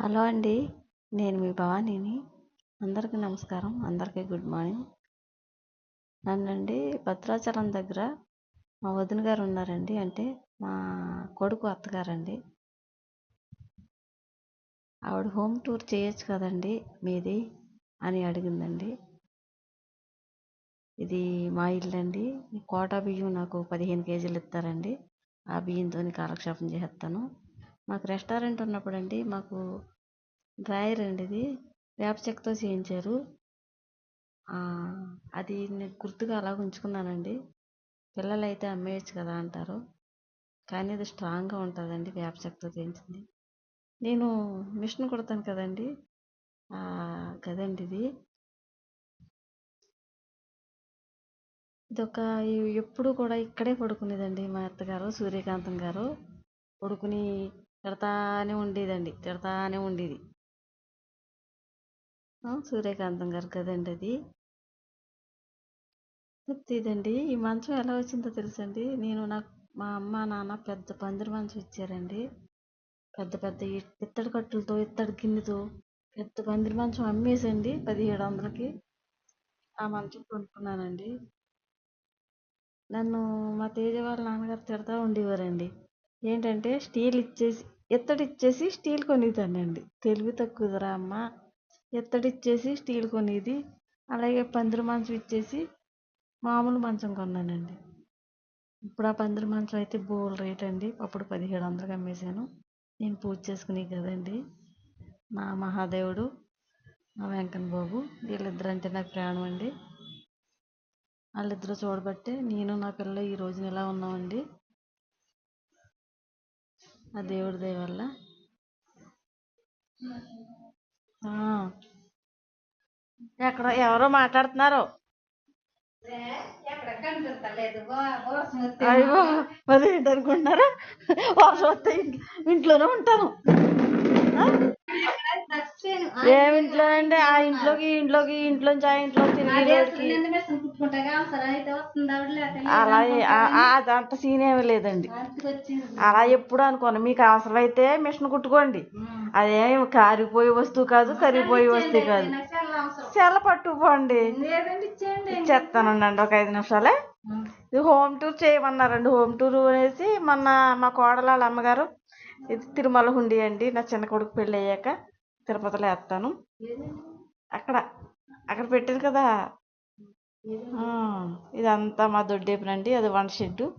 Hello అండి నేను మీ భవానీని. అందరికీ నమస్కారం అందరికీ గుడ్ మార్నింగ్. నన్నండి భద్రాచలం దగ్గర మా వదిన గారు ఉన్నారండి అంటే మా కొడుకు అత్తగారండి. ఆవిడ హోమ్ టూర్ చేయొచ్చు కదండి మీది అని అడిగిందండి. ఇది మా ఇల్లు అండి కోటా బియ్యం నాకు పదిహేను కేజీలు ఇస్తారండి. ఆ బియ్యంతో కాలక్షేపం చేస్తాను. మాకు రెస్టారెంట్ ఉన్నప్పుడు అండి మాకు డ్రాయర్ అండి ఇది. వేప చెక్కతో చేయించారు. అది నేను గుర్తుగా అలా ఉంచుకున్నానండి. పిల్లలు అయితే అమ్మేయచ్చు కదా అంటారు. కానీ అది స్ట్రాంగ్గా ఉంటుందండి వేప చెక్కతో చేయించింది. నేను మిషన్ కుడతాను కదండి. కదండి ఇది. ఇదొక ఎప్పుడు కూడా ఇక్కడే పడుకునేదండి మా అత్తగారు సూర్యకాంతం గారు. పడుకుని తిడతానే ఉండేదండి తిడతానే ఉండేది. సూర్యకాంతం గారు కదండి అది. ఇదండి ఈ మంచం ఎలా వచ్చిందో తెలుసండి? నేను నాకు మా అమ్మ నాన్న పెద్ద పందిరి మంచం ఇచ్చారండి. పెద్ద పెద్ద ఇత్తడి కట్టులతో ఇత్తడి గిన్నెతో పెద్ద పందిరి మంచం అమ్మేసండి పదిహేడు వందలకి. ఆ మంచం కొనుక్కున్నానండి. నన్ను మా తేజ వాళ్ళ నాన్నగారు తిడతా ఉండేవారండి. ఏంటంటే స్టీల్ ఇచ్చేసి ఎత్తడిచ్చేసి స్టీల్ కొనేదానండి తెలివి తక్కువదిరా అమ్మ? ఎత్తడిచ్చేసి స్టీల్ కొనేది అలాగే పందిరి మంచం ఇచ్చేసి మామూలు మంచం కొన్నానండి. ఇప్పుడు ఆ పందిరి మంచం అయితే బోల్ రేట్ అండి. అప్పుడు పదిహేడు వందలకి అమ్మేశాను. నేను పూజ చేసుకునే కదండి. నా మహాదేవుడు మా వెంకన్న బాబు వీళ్ళిద్దరు అంటే నాకు ప్రాణం అండి. వాళ్ళిద్దరూ చూడబట్టే నేను నా పిల్ల ఈ రోజున ఇలా ఉన్నామండి? ఆ దేవుడి దయ వల్ల? ఎక్కడ ఎవరో మాట్లాడుతున్నారు? అయ్యో మరి ఏంటనుకుంటున్నారా వర్షం వస్తే ఇంట్లోనే ఉంటాను. ఏమింట్లోనండి ఆ ఇంట్లోకి ఇంట్లోకి ఇంట్లోంచి ఆ ఇంట్లో తిరిగి అలా అదంత సీన్ ఏమి లేదండి. అలా ఎప్పుడు అనుకోను. మీకు అవసరమైతే మిషన్ కుట్టుకోండి. అదేం కారిపోయే వస్తువు కాదు కరిగిపోయే వస్తువు కాదు. సెల పట్టుకుపోండి. ఇచ్చేస్తానండి ఒక ఐదు నిమిషాలే. ఇది హోమ్ టూర్ చేయమన్నారండి. హోమ్ టూర్ అనేసి మొన్న మా కోడల అమ్మగారు ఇది తిరుమల హుండీ అండి. నా చిన్న కొడుకు పెళ్ళి అయ్యాక తిరుపతిలో వేస్తాను. అక్కడ అక్కడ పెట్టారు కదా. ఇదంతా మా దొడ్డేపునండి. అది వంట షెడ్డు.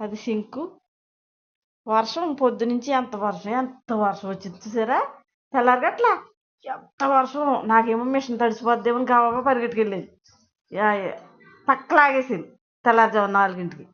అది సింకు. వర్షం పొద్దునుంచి ఎంత వర్షం ఎంత వర్షం వచ్చింది. చూసారా? తెల్లారగట్లా ఎంత వర్షం. నాకేమో మిషన్ తడిసిపోద్దేమో గవాబా పరిగెట్టుకెళ్ళేది. పక్క లాగేసింది తెల్లారుజాము నాలుగింటికి.